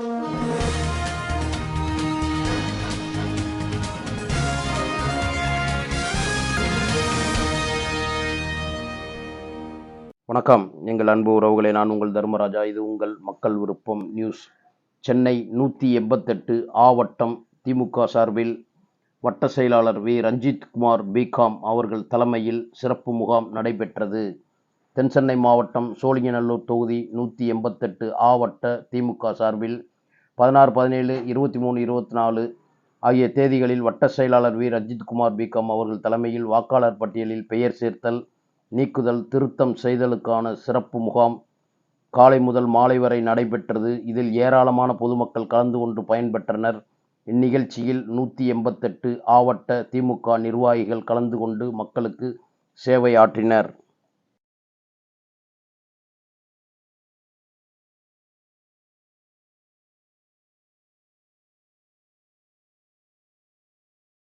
வணக்கம். எங்கள் அன்பு உறவுகளே நான் உங்கள் தர்மராஜா. இது உங்கள் மக்கள் விருப்பம் நியூஸ். சென்னை நூற்றி எண்பத்தெட்டு ஆவட்டம் திமுக சார்பில் வட்ட செயலாளர் வி. ரஞ்சித் குமார் பிகாம் அவர்கள் தலைமையில் சிறப்பு முகாம் நடைபெற்றது. தென்சென்னை மாவட்டம் சோழிங்கநல்லூர் தொகுதி நூற்றி எண்பத்தெட்டு ஆவட்ட திமுக சார்பில் பதினாறு பதினேழு இருபத்தி மூணு இருபத்தி நாலு ஆகிய தேதிகளில் வட்ட செயலாளர் வி. ரஞ்சித்குமார் பிகம் பிகாம் அவர்கள் தலைமையில் வாக்காளர் பட்டியலில் பெயர் சேர்த்தல் நீக்குதல் திருத்தம் செய்தலுக்கான சிறப்பு முகாம் காலை முதல் மாலை வரை நடைபெற்றது. இதில் ஏராளமான பொதுமக்கள் கலந்து கொண்டு பயன்பெற்றனர். இந்நிகழ்ச்சியில் நூற்றி எண்பத்தெட்டு ஆவட்ட திமுக நிர்வாகிகள் கலந்து கொண்டு மக்களுக்கு சேவை ஆற்றினர்